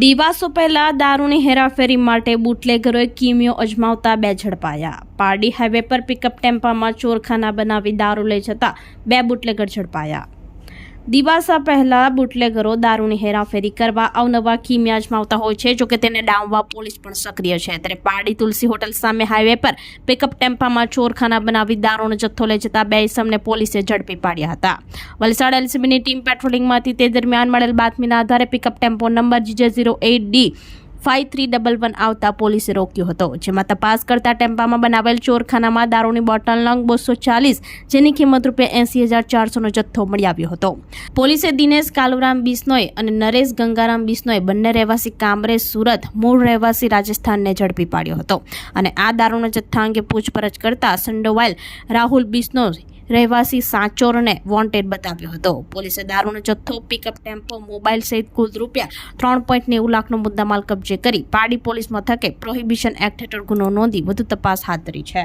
દિવાસો પહેલા દારૂની હેરાફેરી માટે બુટલેગરોએ કિમિયો અજમાવતા બે ઝડપાયા. પારડી હાઈવે પર પિકઅપ ટેમ્પામાં ચોરખાના બનાવી દારૂ લઈ જતા બે બુટલેગર ઝડપાયા. દિવાસા પહેલા બુટલેગરો દારૂની હેરાફેરી કરવા અવનવા કિમિયા અજમાવતા હોય છે, જોકે તેને ડામવા પોલીસ પણ સક્રિય છે. ત્યારે પાડી તુલસી હોટલ સામે હાઈવે પર પિકઅપ ટેમ્પામાં ચોરખાના બનાવી દારૂનો જથ્થો લઈ જતા બે ઇસમને પોલીસે ઝડપી પાડ્યા હતા. વલસાડ એલસીબીની ટીમ પેટ્રોલિંગમાં હતી તે દરમિયાન મળેલ બાતમીના આધારે pickup tempo number GJ zero eight D five three double one આવતા પોલીસે રોક્યો હતો. જેમાં તપાસ કરતા ટેમ્પામાં બનાવેલ ચોરખાનામાં દારૂની બોટલ નંગ બસો ચાલીસ, જેની કિંમત રૂપિયા એંસી હજાર ચારસોનો જથ્થો મળી આવ્યો હતો. પોલીસે દિનેશ કાલુરામ બિસ્નોય અને નરેશ ગંગારામ બિસ્નોય બંને રહેવાસી કામરેજ, સુરત, મૂળ રહેવાસી રાજસ્થાનને ઝડપી પાડ્યો હતો. અને આ દારૂના જથ્થા અંગે પૂછપરછ કરતા સંડોવાયેલ રાહુલ બિશ્નોય રહેવાસી સાંચોરને વોન્ટેડ બતાવ્યો હતો. પોલીસે દારૂનો જથ્થો પિકઅપ ટેમ્પો મોબાઈલ સહિત કુલ રૂપિયા ત્રણ પોઈન્ટ નેવું લાખનો મુદ્દામાલ કબજે કરી પાડી પોલીસ મથકે પ્રોહિબિશન એક્ટ હેઠળ ગુનો નોંધી વધુ તપાસ હાથ ધરી છે.